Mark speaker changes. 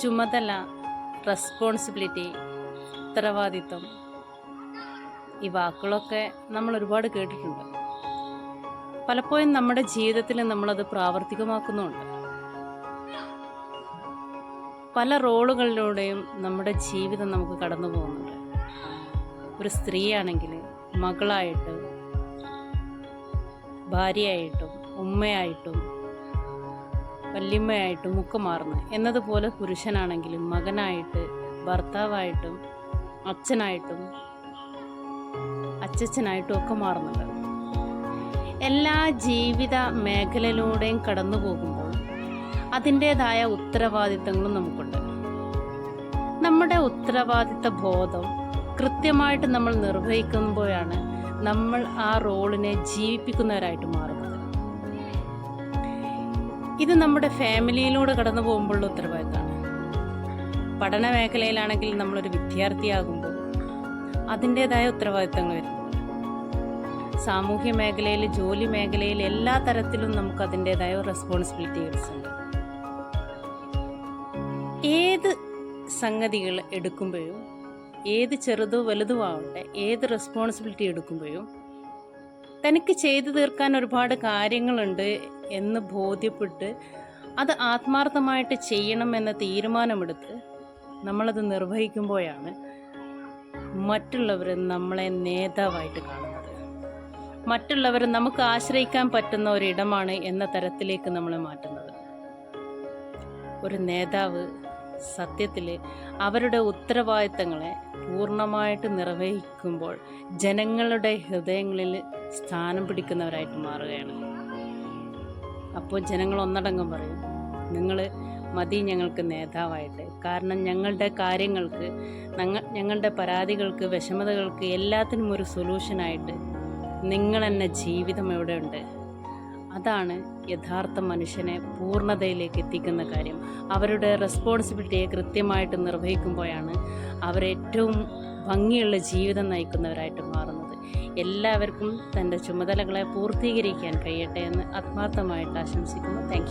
Speaker 1: ചുമതല റെസ്പോൺസിബിലിറ്റി ഉത്തരവാദിത്വം. ഈ വാക്കുകളൊക്കെ നമ്മൾ ഒരുപാട് കേട്ടിട്ടുണ്ട്. പലപ്പോഴും നമ്മുടെ ജീവിതത്തിൽ നമ്മളത് പ്രാവർത്തികമാക്കുന്നുണ്ട് പല റോളുകളിലൂടെയും നമ്മുടെ ജീവിതം നമുക്ക് കടന്നു പോകുന്നുണ്ട്. ഒരു സ്ത്രീയാണെങ്കിൽ മകളായിട്ട് ഭാര്യയായിട്ടും ഉമ്മയായിട്ടും വല്യമ്മയായിട്ടും ഒക്കെ മാറുന്നു. എന്നതുപോലെ പുരുഷനാണെങ്കിലും മകനായിട്ട് ഭർത്താവായിട്ടും അച്ഛനായിട്ടും അച്ചച്ചനായിട്ടും ഒക്കെ മാറുന്നുണ്ട്. എല്ലാ ജീവിത മേഖലയിലൂടെയും കടന്നു പോകുമ്പോൾ അതിന്റേതായ ഉത്തരവാദിത്തങ്ങളും നമുക്കുണ്ട്. നമ്മുടെ ഉത്തരവാദിത്ത ബോധം കൃത്യമായിട്ട് നമ്മൾ നിർവഹിക്കുമ്പോഴാണ് നമ്മൾ ആ റോളിനെ ജീവിപ്പിക്കുന്നവരായിട്ട് മാറുന്നത് ഇത് നമ്മുടെ ഫാമിലിയിലൂടെ കടന്നു പോകുമ്പോഴുള്ള ഉത്തരവാദിത്തമാണ്. പഠന മേഖലയിലാണെങ്കിൽ നമ്മളൊരു വിദ്യാർത്ഥിയാകുമ്പോൾ അതിന്റെതായ ഉത്തരവാദിത്തങ്ങൾ വരുന്നു സാമൂഹ്യ മേഖലയിൽ ജോലി മേഖലയിൽ എല്ലാ തരത്തിലും നമുക്ക് അതിന്റെതായ റെസ്പോൺസിബിലിറ്റീസ് ഉണ്ട്. ഏത് സംഗതികൾ എടുക്കുമ്പോഴും ഏത് ചെറുതോ വലുതോ ആവട്ടെ ഏത് റെസ്പോൺസിബിലിറ്റി എടുക്കുമ്പോഴും തനിക്ക് ചെയ്തു തീർക്കാൻ ഒരുപാട് കാര്യങ്ങളുണ്ട് എന്ന് ബോധ്യപ്പെട്ട് അത് ആത്മാർത്ഥമായിട്ട് ചെയ്യണമെന്ന തീരുമാനമെടുത്ത് നമ്മളത് നിർവഹിക്കുമ്പോഴാണ് മറ്റുള്ളവർ നമ്മളെ നേതാവായിട്ട് കാണുന്നത്. മറ്റുള്ളവർ നമുക്ക് ആശ്രയിക്കാൻ പറ്റുന്ന ഒരിടമാണ് എന്ന തരത്തിലേക്ക് നമ്മളെ മാറ്റുന്നത്. ഒരു നേതാവ് സത്യത്തിൽ അവരുടെ ഉത്തരവാദിത്തങ്ങളെ പൂർണമായിട്ട് നിർവഹിക്കുമ്പോൾ ജനങ്ങളുടെ ഹൃദയങ്ങളിൽ സ്ഥാനം പിടിക്കുന്നവരായിട്ട് മാറുകയാണ്. അപ്പോൾ ജനങ്ങൾ ഒന്നടങ്കം പറയും നിങ്ങൾ മതി ഞങ്ങൾക്ക് നേതാവായിട്ട്. കാരണം ഞങ്ങളുടെ കാര്യങ്ങൾക്ക് ഞങ്ങ ഞങ്ങളുടെ പരാതികൾക്ക് വിഷമതകൾക്ക് എല്ലാത്തിനും ഒരു സൊല്യൂഷനായിട്ട് നിങ്ങൾ എന്ന ജീവിതം എവിടെയുണ്ട്? അതാണ് യഥാർത്ഥ മനുഷ്യനെ പൂർണതയിലേക്ക് എത്തിക്കുന്ന കാര്യം. അവരുടെ റെസ്പോൺസിബിലിറ്റിയെ കൃത്യമായിട്ട് നിർവഹിക്കുമ്പോഴാണ് അവരേറ്റവും ഭംഗിയുള്ള ജീവിതം നയിക്കുന്നവരായിട്ട് മാറുന്നത്. എല്ലാവർക്കും തന്റെ ചുമതലകളെ പൂർത്തീകരിക്കാൻ കഴിയട്ടെ എന്ന് ആത്മാർത്ഥമായിട്ട് ആശംസിക്കുന്നു. താങ്ക്